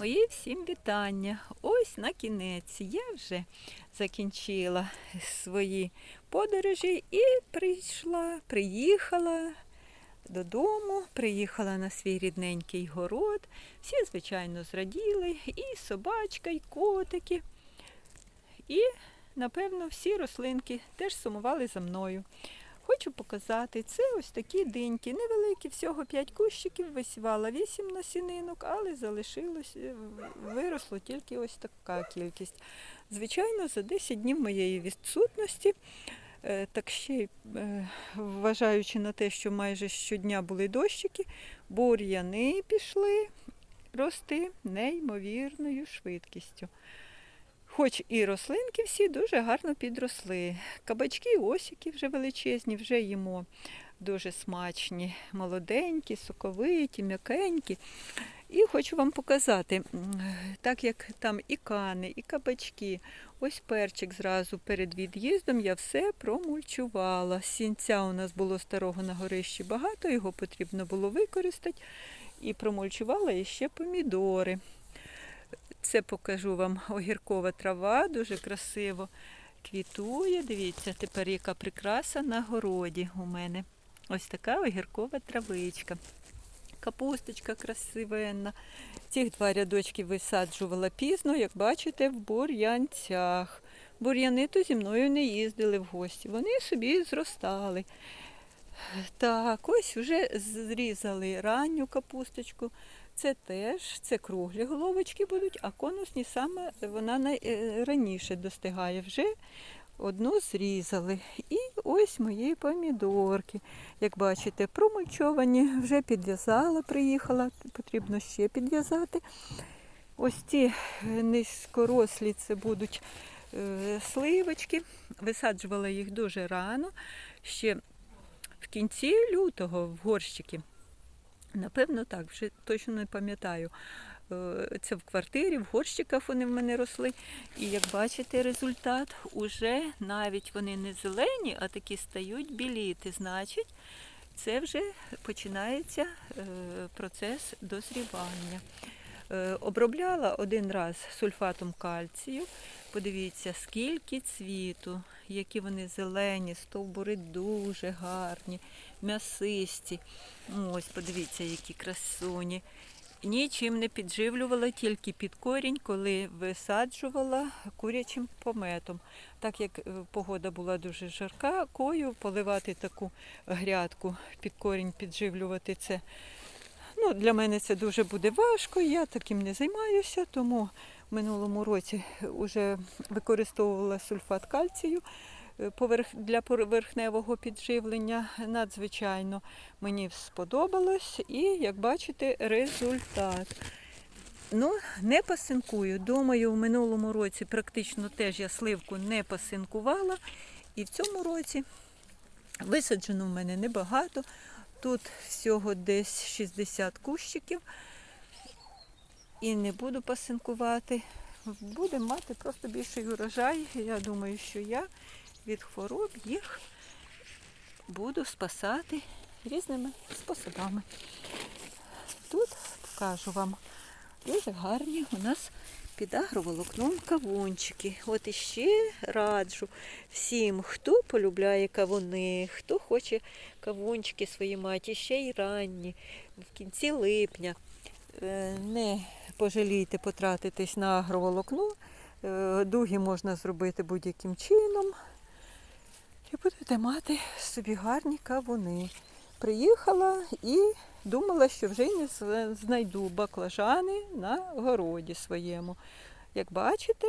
Мої всім вітання. Ось на кінець я вже закінчила свої подорожі і прийшла, приїхала додому, приїхала на свій рідненький город. Всі, звичайно, зраділи, і собачка, і котики. І, напевно, всі рослинки теж сумували за мною. Хочу показати, це ось такі диньки, невеликі, всього 5 кущиків, висівала 8 насінинок, але залишилось, е, виросло тільки ось така кількість. Звичайно, за 10 днів моєї відсутності, е, так ще й е, вважаючи на те, що майже щодня були дощики, бур'яни пішли рости неймовірною швидкістю. Хоч і рослинки всі дуже гарно підросли. Кабачки, осіки вже величезні, вже їмо дуже смачні, молоденькі, соковиті, м'якенькі. І хочу вам показати, так як там і кани, і кабачки, ось перчик зразу перед від'їздом я все промульчувала. Сінця у нас було старого на горищі багато, його потрібно було використати. І промульчувала ще помідори. Це покажу вам огіркова трава, дуже красиво квітує. Дивіться, тепер яка прикраса на городі у мене. Ось така огіркова травичка. Капусточка красивенна. Цих два рядочки висаджувала пізно, як бачите, в бур'янцях. Бур'яни то зі мною не їздили в гості. Вони собі зростали. Так, ось вже зрізали ранню капусточку. Це теж це круглі головочки будуть, а конусні саме вона най- е, достигає. Вже одну зрізали. І ось мої помідорки. Як бачите, промульчовані, вже підв'язала, приїхала, потрібно ще підв'язати. Ось ці е, низькорослі це будуть е, сливочки. Висаджувала їх дуже рано, ще в кінці лютого в горщики. Напевно, так, вже точно не пам'ятаю. Е, Це в квартирі, в горщиках вони в мене росли. І як бачите, результат уже навіть вони не зелені, а такі стають біліти. Значить, це вже починається е, процес дозрівання. Е, Обробляла один раз сульфатом кальцію. Подивіться, скільки цвіту, які вони зелені, стовбури дуже гарні, м'ясисті. Ось, подивіться, які красуні. Нічим не підживлювала, тільки під корінь, коли висаджувала курячим пометом. Так як е, погода була дуже жарка, кою поливати таку грядку під корінь, підживлювати це. Ну, для мене це дуже буде важко, я таким не займаюся, тому минулому році вже використовувала сульфат кальцію е, для поверхневого підживлення. Надзвичайно мені сподобалось і, як бачите, результат. Ну, не пасинкую. Думаю, в минулому році практично теж я сливку не пасинкувала. І в цьому році висаджено в мене небагато. Тут всього десь 60 кущиків. І не буду пасинкувати. Будемо мати просто більший урожай. Я думаю, що я від хвороб їх буду спасати різними способами. Тут покажу вам дуже гарні у нас під агроволокном кавунчики. От іще раджу всім, хто полюбляє кавуни, хто хоче кавунчики свої мати, ще й ранні, в кінці липня. Е, Не пожалійте потратитись на агроволокно. Е, Дуги можна зробити будь-яким чином. І будете мати собі гарні кавуни. Приїхала і думала, що вже не знайду баклажани на городі своєму. Як бачите,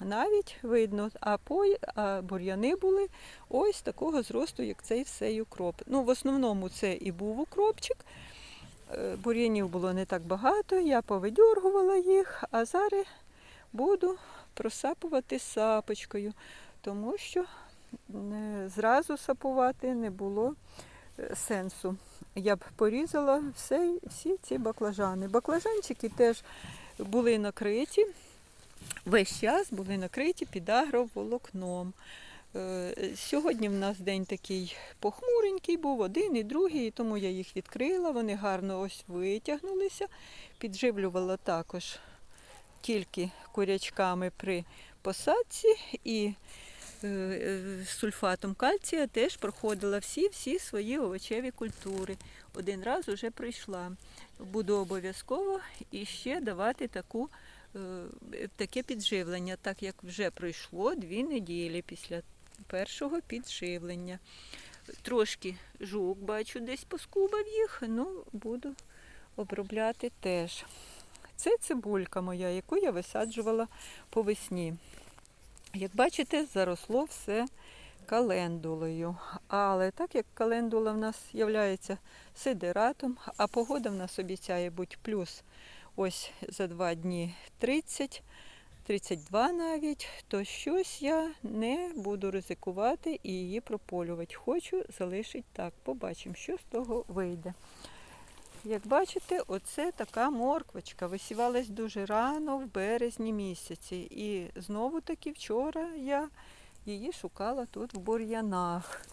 навіть видно, а, пой, а бур'яни були ось такого зросту, як цей всей укроп. Ну, в основному це і був укропчик. Е, Бур'янів було не так багато, я повидьоргувала їх, а зараз буду просапувати сапочкою, тому що зразу сапувати не було е, сенсу. Я б порізала все, всі ці баклажани. Баклажанчики теж були накриті, весь час були накриті під агроволокном. Е, Сьогодні в нас день такий похмуренький був, один і другий, тому я їх відкрила. Вони гарно ось витягнулися, підживлювала також тільки курячками при посадці і е, е, сульфатом кальція теж проходила всі-всі свої овочеві культури. Один раз уже пройшла. Буду обов'язково і ще давати таку, е, таке підживлення, так як вже пройшло дві неділі після першого підживлення. Трошки жук бачу, десь поскубав їх, ну буду обробляти теж. Це цибулька моя, яку я висаджувала по весні. Як бачите, заросло все календулою. Але так як календула в нас є сидератом, а погода в нас обіцяє бути плюс ось за два дні 30, 32 навіть, то щось я не буду ризикувати і її прополювати. Хочу залишити так. Побачимо, що з того вийде. Як бачите, оце така морквочка. Висівалась дуже рано, в березні місяці. І знову таки вчора я її шукала тут в бур'янах.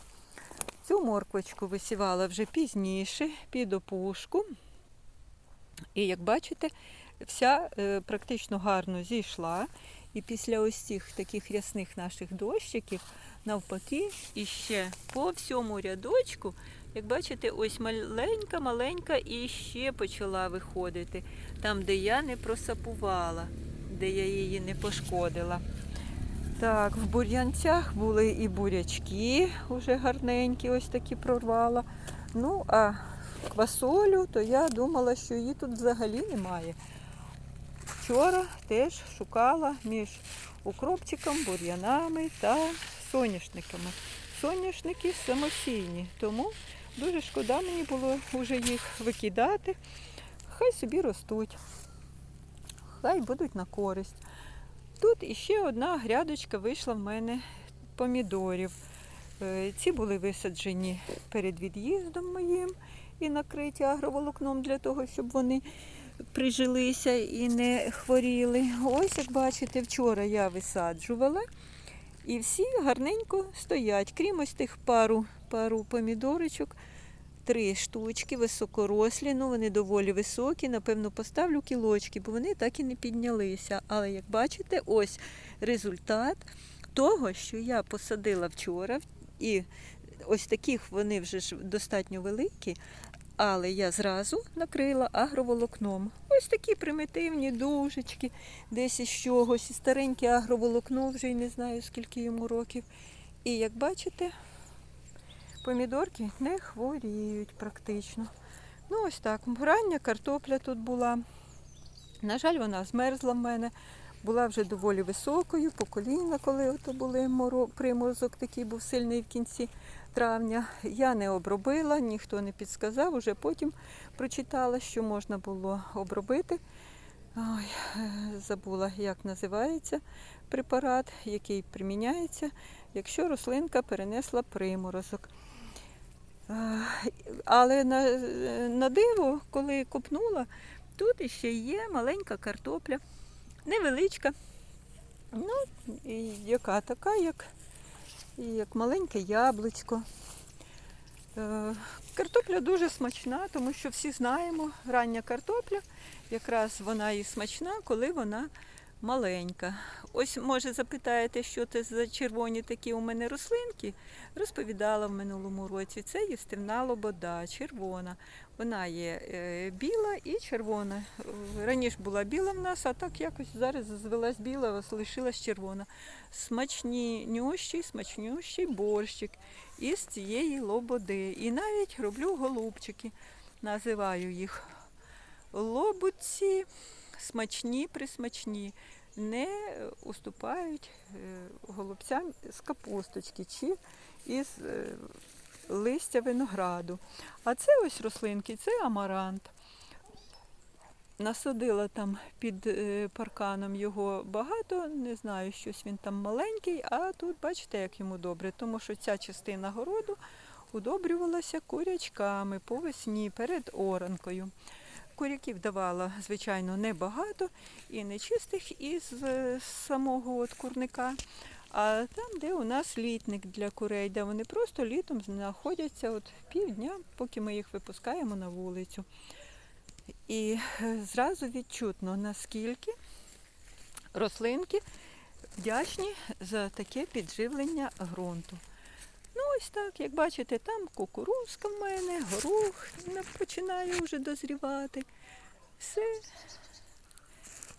Цю морквочку висівала вже пізніше, під опушку. І як бачите, вся е, практично гарно зійшла. І після ось цих таких рясних наших дощиків, навпаки, і ще по всьому рядочку, як бачите, ось маленька-маленька і ще почала виходити, там, де я не просапувала, де я її не пошкодила. Так, в бур'янцях були і бурячки, вже гарненькі, ось такі прорвала. Ну, а квасолю, то я думала, що її тут взагалі немає. Вчора теж шукала між укропчиком, бур'янами та соняшниками. Соняшники самосійні, тому дуже шкода мені було вже їх викидати. Хай собі ростуть, хай будуть на користь. Тут іще одна грядочка вийшла в мене помідорів. Е, Ці були висаджені перед від'їздом моїм і накриті агроволокном для того, щоб вони прижилися і не хворіли. Ось, як бачите, вчора я висаджувала і всі гарненько стоять, крім ось тих пару, пару помідорочок. Три штучки високорослі, ну вони доволі високі. Напевно, поставлю кілочки, бо вони так і не піднялися. Але як бачите, ось результат того, що я посадила вчора, і ось таких вони вже ж достатньо великі, але я зразу накрила агроволокном. Ось такі примітивні дужечки, десь із чогось, і стареньке агроволокно, вже й не знаю, скільки йому років. І як бачите, помідорки не хворіють практично. Ну, ось так. Рання картопля тут була. На жаль, вона змерзла в мене. Була вже доволі високою, по коліна, коли ото були моро... приморозок такий був сильний в кінці травня. Я не обробила, ніхто не підсказав. Уже потім прочитала, що можна було обробити. Ой, е, забула, як називається препарат, який приміняється, якщо рослинка перенесла приморозок. Е, Але на, на диво, коли копнула, тут іще є маленька картопля, невеличка. Ну, і яка така, як, як маленьке яблучко. Е, Картопля дуже смачна, тому що всі знаємо, рання картопля, якраз вона і смачна, коли вона маленька. Ось, може, запитаєте, що це за червоні такі у мене рослинки. Розповідала в минулому році. Це їстивна лобода, червона. Вона є е, біла і червона. Раніше була біла в нас, а так якось зараз звелась біла, лишилась червона. Смачнющий, смачнющий борщик із цієї лободи. І навіть роблю голубчики, називаю їх лобуці, смачні, присмачні, не уступають е, голубцям з капусточки чи із е, листя винограду. А це ось рослинки, це амарант. Насадила там під е, парканом його багато, не знаю, щось він там маленький, а тут бачите, як йому добре, тому що ця частина городу удобрювалася курячками по весні перед оранкою. Куряків давала, звичайно, небагато і нечистих із е, самого от курника. А там, де у нас літник для курей, де вони просто літом знаходяться от півдня, поки ми їх випускаємо на вулицю. І е, зразу відчутно, наскільки рослинки вдячні за таке підживлення ґрунту. Ось так, як бачите, там кукурузка в мене, горох починає вже дозрівати. Все.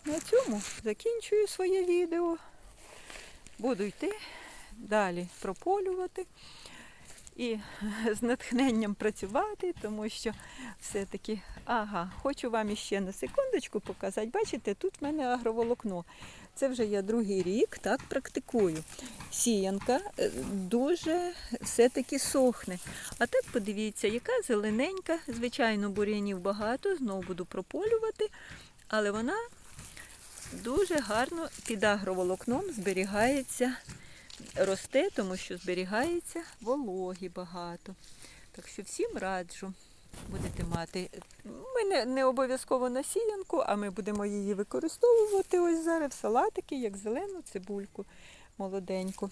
На цьому закінчую своє відео. Буду йти далі прополювати і з натхненням працювати, тому що все-таки, ага, хочу вам іще на секундочку показати. Бачите, тут в мене агроволокно. Це вже я другий рік так практикую. Сіянка е, дуже все-таки сохне. А так подивіться, яка зелененька, звичайно, бур'янів багато, знову буду прополювати, але вона дуже гарно під агроволокном зберігається, росте, тому що зберігається вологі багато. Так що всім раджу. Будете мати. Ми не, не обов'язково на сіянку, а ми будемо її використовувати ось зараз в салатики, як зелену цибульку молоденьку.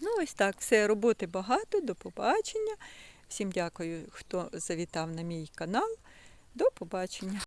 Ну, ось так, все, роботи багато. До побачення. Всім дякую, хто завітав на мій канал. До побачення.